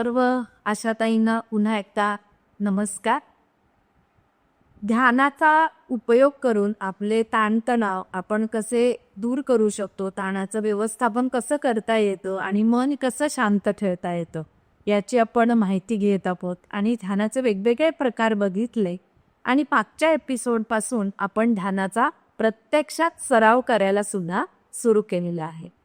सर्व आशाताईंना पुन्हा एकदा नमस्कार. ध्यानाचा उपयोग करून आपले ताणतणाव आपण कसे दूर करू शकतो ताणाचं व्यवस्थापन कसं करता येतं आणि मन कसं शांत ठेवता येतं याची आपण माहिती घेत आहोत. आणि ध्यानाचे वेगवेगळे प्रकार बघितले आणि मागच्या एपिसोडपासून आपण ध्यानाचा प्रत्यक्षात सराव करायला सुद्धा सुरू केलेला आहे.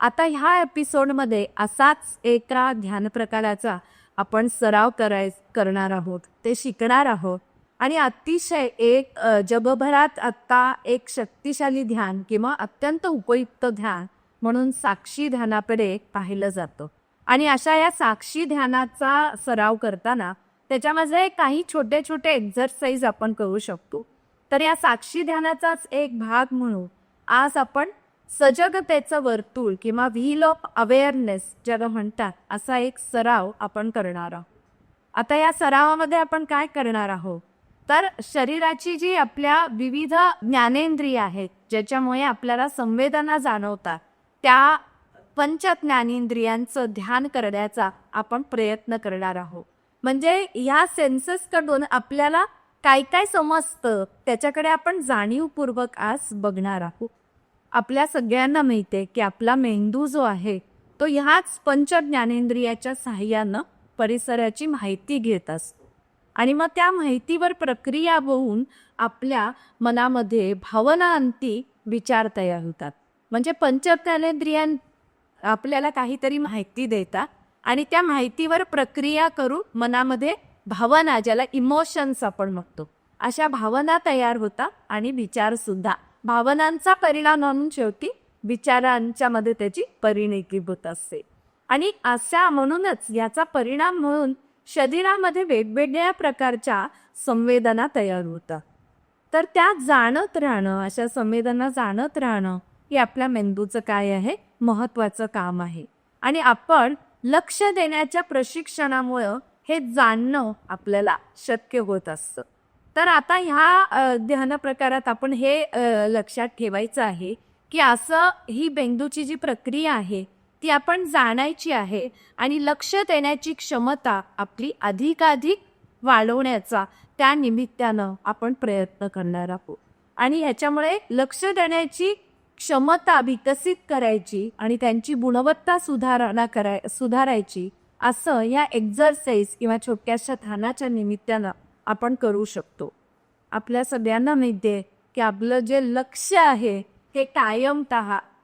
आता ह्या एपिसोडमध्ये असाच एका ध्यान प्रकाराचा आपण सराव कराय करणार आहोत. ते शिकणार आहोत. आणि अतिशय एक जगभरात आत्ता एक शक्तिशाली ध्यान किंवा अत्यंत उपयुक्त ध्यान म्हणून साक्षी ध्यानाकडे पाहिलं जातं. आणि अशा या साक्षी ध्यानाचा सराव करताना त्याच्यामध्ये काही छोटे छोटे एक्झरसाईज आपण करू शकतो. तर या साक्षी ध्यानाचाच एक भाग म्हणून आज आपण सजगतेचं वर्तुळ किंवा व्हील ऑफ अवेअरनेस ज्याला म्हणतात असा एक सराव आपण करणार आहोत. आता या सरावामध्ये आपण काय करणार आहोत? तर शरीराची जी आपल्या विविध ज्ञानेंद्रिय आहेत ज्याच्यामुळे आपल्याला संवेदना जाणवतात त्या पंच ज्ञानेंद्रियांचं ध्यान करण्याचा आपण प्रयत्न करणार आहोत. म्हणजे ह्या सेन्सेसकडून आपल्याला काय काय समजतं त्याच्याकडे आपण जाणीवपूर्वक आज बघणार आहोत. आपल्या सगळ्यांना माहिती आहे की आपला मेंदू जो आहे तो ह्याच पंच ज्ञानेंद्रियाच्या सहाय्यानं परिसराची माहिती घेत असतो. आणि मग त्या माहितीवर प्रक्रिया होऊन आपल्या मनामध्ये भावनांती विचार तयार होतात. म्हणजे पंचज्ञानेंद्रियां आपल्याला काहीतरी माहिती देतात आणि त्या माहितीवर प्रक्रिया करून मनामध्ये भावना ज्याला इमोशन्स आपण म्हणतो अशा भावना तयार होतात आणि विचारसुद्धा भावनांचा परिणाम म्हणून शेवटी विचारांच्या मध्ये त्याची परिणती होत असते. आणि अशा म्हणूनच याचा परिणाम म्हणून शरीरामध्ये वेगवेगळ्या प्रकारच्या संवेदना तयार होतात. तर त्या जाणत राहणं अशा संवेदना जाणत राहणं हे आपल्या मेंदूचं काय आहे? महत्वाचं काम आहे. आणि आपण लक्ष देण्याच्या प्रशिक्षणामुळं हे जाणणं आपल्याला शक्य होत असतं. तर आता ह्या ध्यान प्रकारात आपण हे लक्षात ठेवायचं आहे की असं ही बेंदूची जी प्रक्रिया आहे ती आपण जाणायची आहे आणि लक्ष देण्याची क्षमता आपली अधिकाधिक वाढवण्याचा त्या निमित्तानं आपण प्रयत्न करणार आहोत. आणि ह्याच्यामुळे लक्ष देण्याची क्षमता विकसित करायची आणि त्यांची गुणवत्ता सुधारणा कराय सुधारायची असं या एक्झरसाईज किंवा छोट्याशा ध्यानाच्या निमित्तानं आपण करू शकतो. आपल्या सगळ्यांना माहिती आहे की आपलं जे लक्ष आहे हे कायमत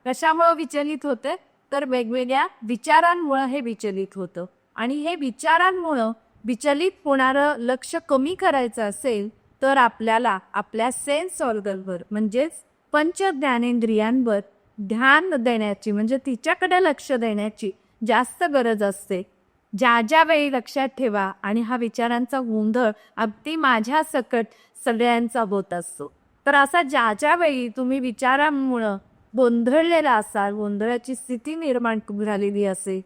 कशामुळं विचलित होते? तर वेगवेगळ्या विचारांमुळं हे विचलित होतं. आणि हे विचारांमुळं विचलित होणारं लक्ष कमी करायचं असेल तर आपल्याला आपल्या सेन्स ऑर्गनवर म्हणजेच पंच ज्ञानेंद्रियांवर ध्यान देण्याची म्हणजे तिच्याकडे लक्ष देण्याची जास्त गरज असते. ज्या ज्या वेळी लक्षात ठेवा आणि हा विचारांचा गोंधळ अगदी माझ्या सकट सगळ्यांचा होत असतो. तर असा ज्या ज्या वेळी तुम्ही विचारांमुळं गोंधळलेला असाल गोंधळाची स्थिती निर्माण झालेली असेल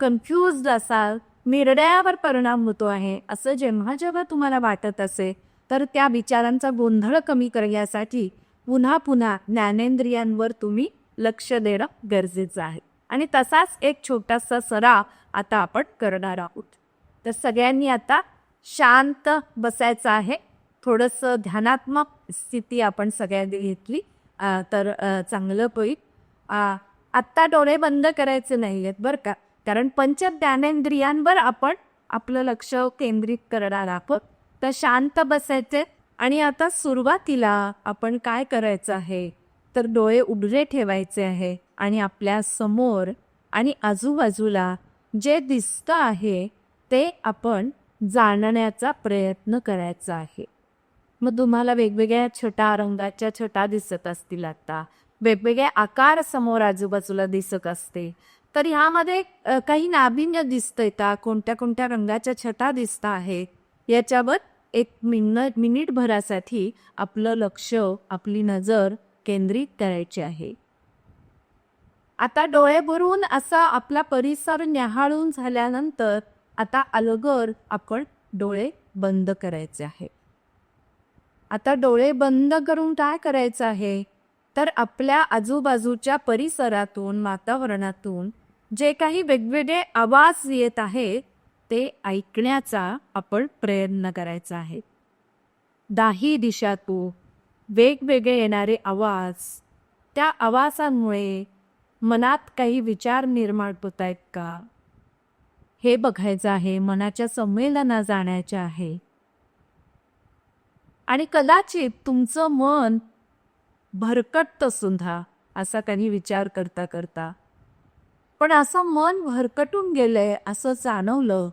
कन्फ्युज्ड असाल निर्णयावर परिणाम होतो आहे असं जेव्हा जेव्हा तुम्हाला वाटत असेल तर त्या विचारांचा गोंधळ कमी करण्यासाठी पुन्हा पुन्हा ज्ञानेंद्रियांवर तुम्ही लक्ष देणं गरजेचं आहे. आणि तसाच एक छोटासा सराव आता आपण करणार आहोत. तर सगळ्यांनी आता शांत बसायचं आहे. थोडंसं ध्यानात्मक स्थिती आपण सगळ्यांनी घेतली. तर चांगलं होईल. आत्ता डोळे बंद करायचे नाही आहेत बरं का? कारण पंच ज्ञानेंद्रियांवर आपण आपलं लक्ष केंद्रित करणार आहोत. तर शांत बसायचे आणि आता सुरुवातीला आपण काय करायचं आहे? तर डोळे उघडे ठेवायचे आहे आणि आपल्यासमोर आणि आजूबाजूला जे दिसतं आहे ते आपण जाणण्याचा प्रयत्न करायचा आहे. मग तुम्हाला वेगवेगळ्या छटा रंगाच्या छटा दिसत असतील आता. वेगवेगळे आकार समोर आजूबाजूला दिसत असते. तर ह्यामध्ये काही नाविन्य दिसतंय का? कोणत्या कोणत्या रंगाच्या छटा दिसत आहे याच्यावर एक मिन मिनिटभरासाठी आपलं लक्ष आपली नजर केंद्रित करायचे आहे. आता डोळे भरून असा आपला परिसर न्याहाळून झाल्यानंतर आता अलगर आपण डोळे बंद करायचे आहे. आता डोळे बंद करून काय करायचं आहे? तर आपल्या आजूबाजूच्या परिसरातून वातावरणातून जे काही वेगवेगळे आवाज येत आहेत ते ऐकण्याचा आपण प्रयत्न करायचा आहे. दाही दिशातून वेगवेगळे येणारे आवाज. त्या आवाजांमुळे मनात काही विचार निर्माण होत आहेत का? हे बघायचं आहे मनाच्या संमेलना जाण्याचे आहे. आणि कदाचित तुमचं मन भरकटतं सुद्धा असा काही विचार करता करता. पण असं मन भरकटून गेलंय असं जाणवलं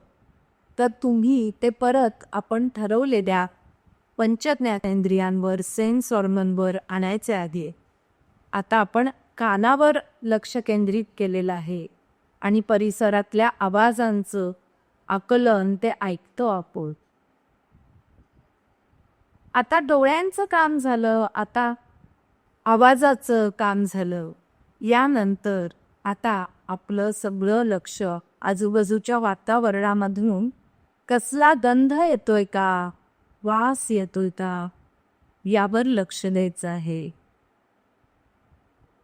तर तुम्ही ते परत आपण ठरवले द्या पंचज्ञानेंद्रियांवर सेन्स ऑर्गनवर आणायचे आधी आता आपण कानावर लक्ष केंद्रित केलेलं आहे आणि परिसरातल्या आवाजांचं आकलन ते ऐकतो आपण. आता डोळ्यांचं काम झालं आता आवाजाचं काम झालं. यानंतर आता आपलं सगळं लक्ष आजूबाजूच्या वातावरणामधून कसला गंध येतोय का? वास येतोय का यावर लक्ष द्यायचं आहे.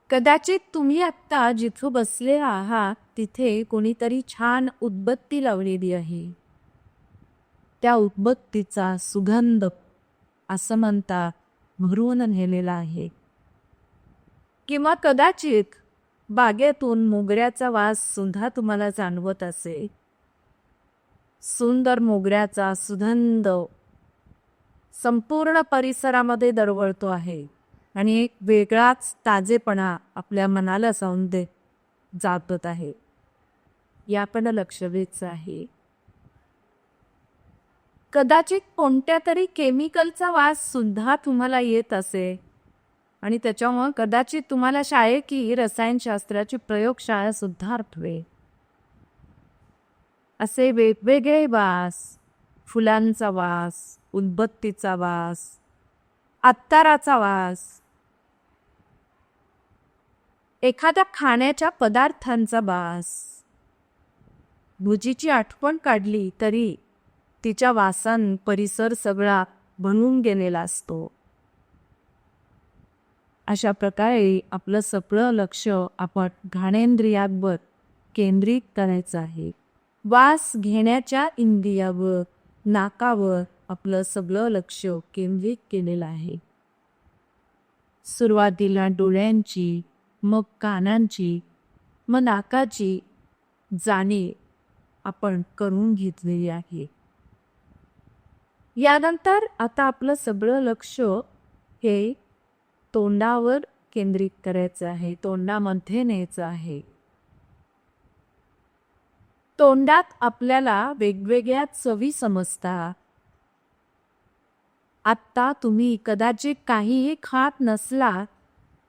कदाचित तुम्ही आत्ता जिथं बसले आहात तिथे कोणीतरी छान उदबत्ती लावलेली आहे. त्या उदबत्तीचा सुगंध असं म्हणता भरून नेलेला आहे. किंवा कदाचित बागेतून मोगऱ्याचा वास सुद्धा तुम्हाला जाणवत असे सुंदर मोगऱ्याचा सुगंध संपूर्ण परिसरामध्ये दरवळतो आहे. आणि एक वेगळाच ताजेपणा आपल्या मनाला जाऊन दे जातत आहे. याकडे लक्ष द्यायचं आहे. कदाचित कोणत्या तरी केमिकलचा वास सुद्धा तुम्हाला येत असे. आणि त्याच्यामुळं कदाचित तुम्हाला शाळे की रसायनशास्त्राची प्रयोगशाळा सुद्धा आठवे. असे वेगवेगळे वास फुलांचा वास उदबत्तीचा वास अत्ताराचा वास. एखाद्या खाण्याच्या पदार्थांचा वास. भुजीची आठवण काढली तरी तिच्या वासान परिसर सगळा बनून गेलेला असतो. अशा प्रकारे आपलं सगळं लक्ष आपण घाणेंद्रियांवर केंद्रित करायचं आहे. वास घेण्याच्या इंद्रियावर नाकावर आपलं सगळं लक्ष केंद्रित केलेलं आहे. सुरुवातीला डोळ्यांची मग कानांची मग नाकाची जाणीव आपण करून घेतलेली आहे. यानंतर आता आपलं सगळं लक्ष हे तोंडावर केंद्रित करायचं आहे तोंडामध्ये न्यायचं आहे. तोंडात आपल्याला वेगवेगळ्या चवी समजतात आत्ता तुम्ही कदाचित काहीही खात नसला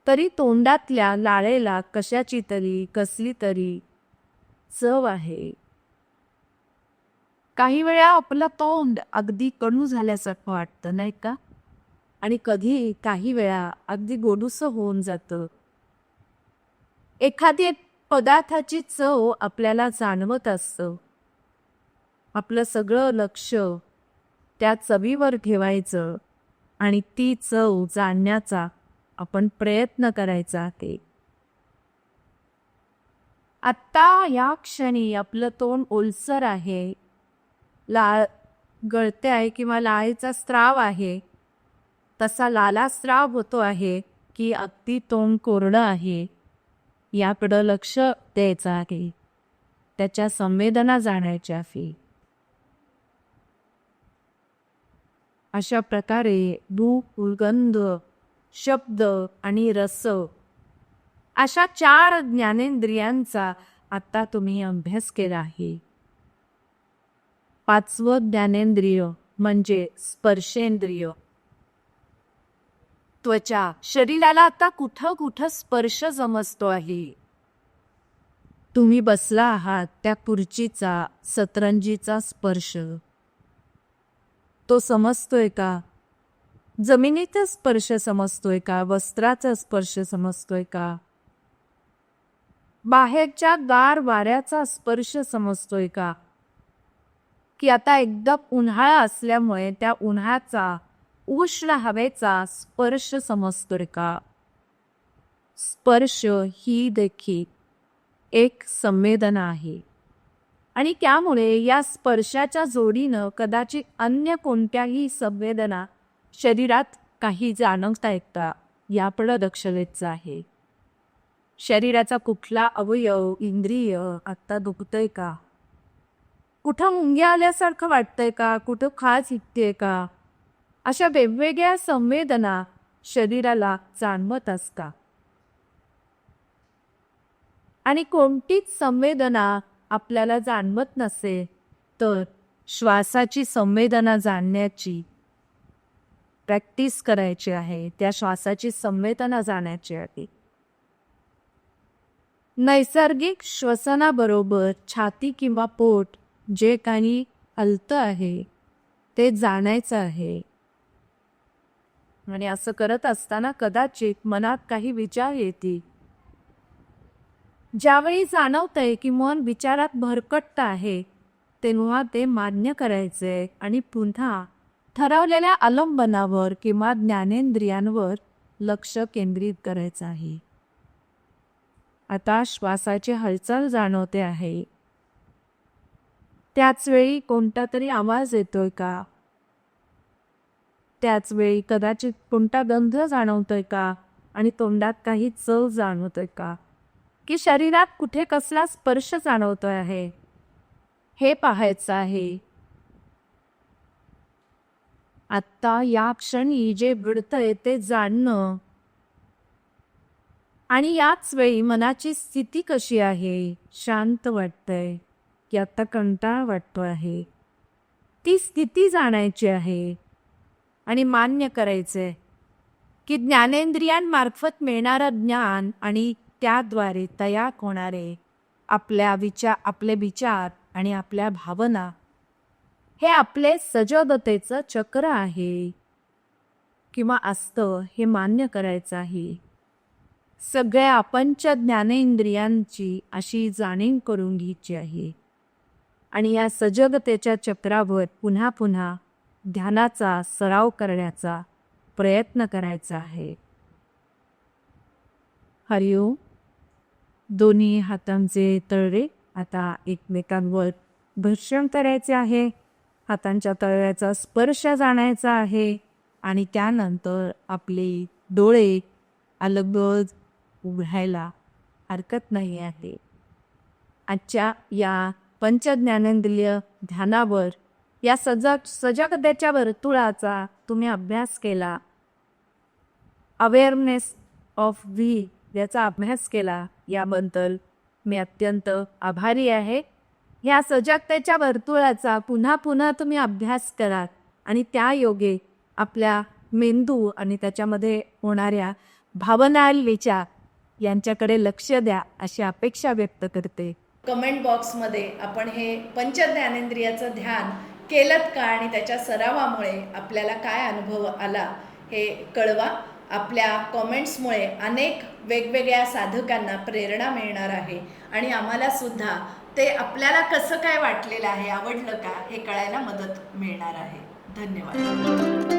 तरी तोंडातल्या लाळेला कशाची तरी कसली तरी चव आहे. काही वेळा आपलं तोंड अगदी कडू झाल्यासारखं वाटतं नाही का? आणि कधी काही वेळा अगदी गोडूस होऊन जातं. एखादी पदार्थाची चव आपल्याला जाणवत असतं. आपलं सगळं लक्ष त्या चवीवर ठेवायचं आणि ती चव जाणण्याचा आपण प्रयत्न करायचा आहे. आत्ता या क्षणी आपलं तोंड ओलसर आहे. लाळ गळते आहे किंवा लाळेचा स्त्राव आहे. तसा लाला स्त्राव होतो आहे की अगदी तोंड कोरडं आहे. याकडं लक्ष द्यायचं आहे. त्याच्या संवेदना जाणायच्या फी अशा प्रकारे रूप गंध शब्द आणि रस अशा चार ज्ञानेंद्रियांचा आता तुम्ही अभ्यास केला आहे. पाचवं ज्ञानेंद्रिय म्हणजे स्पर्शेंद्रिय. त्वचा शरीराला आता कुठं कुठं स्पर्श समजतो आहे. तुम्ही बसला आहात त्या खुर्चीचा सतरंजीचा स्पर्श. तो समजतोय का? जमिनीचा स्पर्श समजतोय का? वस्त्राचा स्पर्श समजतोय का? बाहेरच्या गार वाऱ्याचा स्पर्श समजतोय का? की आता एकदम उन्हाळा असल्यामुळे त्या उन्हाचा उष्ण हवेचा स्पर्श समजतोय का? स्पर्श ही देखील एक संवेदना आहे. आणि त्यामुळे या स्पर्शाच्या जोडीनं कदाचित अन्य कोणत्याही संवेदना शरीरात काही जाणवता ऐकता याकडं लक्ष द्यायचं आहे. शरीराचा कुठला अवयव इंद्रिय आत्ता दुखतंय का? कुठं मुंग्या आल्यासारखं वाटतंय का? कुठं खाज हिकतेय का? अशा वेगवेगळ्या संवेदना शरीराला जाणवत का? आणि कोणतीच संवेदना आपल्याला जाणवत नसेल तर श्वासाची संवेदना जाणण्याची प्रॅक्टिस करायची आहे. त्या श्वासाची संवेदना जाण्याची आहे. नैसर्गिक श्वसनाबरोबर छाती किंवा पोट जे काही हलतं आहे ते जाणायचं आहे. आणि असं करत असताना कदाचित मनात काही विचार येतील. ज्यावेळी जाणवतंय की मन विचारात भरकटत आहे तेव्हा ते मान्य करायचे आणि पुन्हा ठरवलेल्या अलंबनावर किंवा ज्ञानेंद्रियांवर लक्ष केंद्रित करायचं आहे. आता श्वासाची हालचाल जाणवते आहे. त्याच वेळी कोणता तरी आवाज येतोय का? त्याच वेळी कदाचित कोणता गंध जाणवतोय का? आणि तोंडात काही चव जाणवतोय का? की शरीरात कुठे कसला स्पर्श जाणवतोय आहे? हे पाहायचं आहे. आत्ता या क्षणी जे घडतंय ते जाणणं. आणि याच वेळी मनाची स्थिती कशी आहे? शांत वाटतंय की आत्ता कंटाळ वाटतो आहे. ती स्थिती जाणायची आहे. आणि मान्य करायचंय की ज्ञानेंद्रियांमार्फत मिळणारं ज्ञान आणि त्याद्वारे तयार होणारे आपल्या विचार आपले विचार आणि आपल्या भावना. हे आपले सजोदतेचं चक्र आहे. किंवा असतं हे मान्य करायचं आहे सगळ्या अपंच ज्ञानेंद्रियांची अशी जाणीव करून घ्यायची आहे. आणि या सजगतेच्या चक्रावर पुन्हा पुन्हा ध्यानाचा सराव करण्याचा प्रयत्न करायचा आहे. हरिओम. दोन्ही हातांचे तळवे आता एकमेकांवर घर्षण करायचे आहे. हातांच्या तळव्याचा स्पर्श जाणायचा आहे आणि त्यानंतर आपले डोळे अलगद उघडायला हरकत नाही आहे. आजच्या या पंचज्ञानेंद्रिय ध्यानावर या सजग सजगतेच्या वर्तुळाचा तुम्ही अभ्यास केला. अवेअरनेस ऑफ व्ही याचा अभ्यास केला. याबद्दल मी अत्यंत आभारी आहे. ह्या सजगतेच्या वर्तुळाचा पुन्हा पुन्हा तुम्ही अभ्यास कराल आणि त्या योगे आपल्या मेंदू आणि त्याच्यामध्ये होणाऱ्या भावनाल विचार यांच्याकडे लक्ष द्या अशी अपेक्षा व्यक्त करते. कमेंट बॉक्समध्ये आपण हे पंचज्ञानेंद्रियाचं ध्यान केलं का आणि त्याच्या सरावामुळे आपल्याला काय अनुभव आला हे कळवा. आपल्या कॉमेंट्समुळे अनेक वेगवेगळ्या साधकांना प्रेरणा मिळणार आहे. आणि आम्हाला सुद्धा ते आपल्याला कसं काय वाटलेलं आहे आवडलं का हे कळायला मदत मिळणार आहे. धन्यवाद.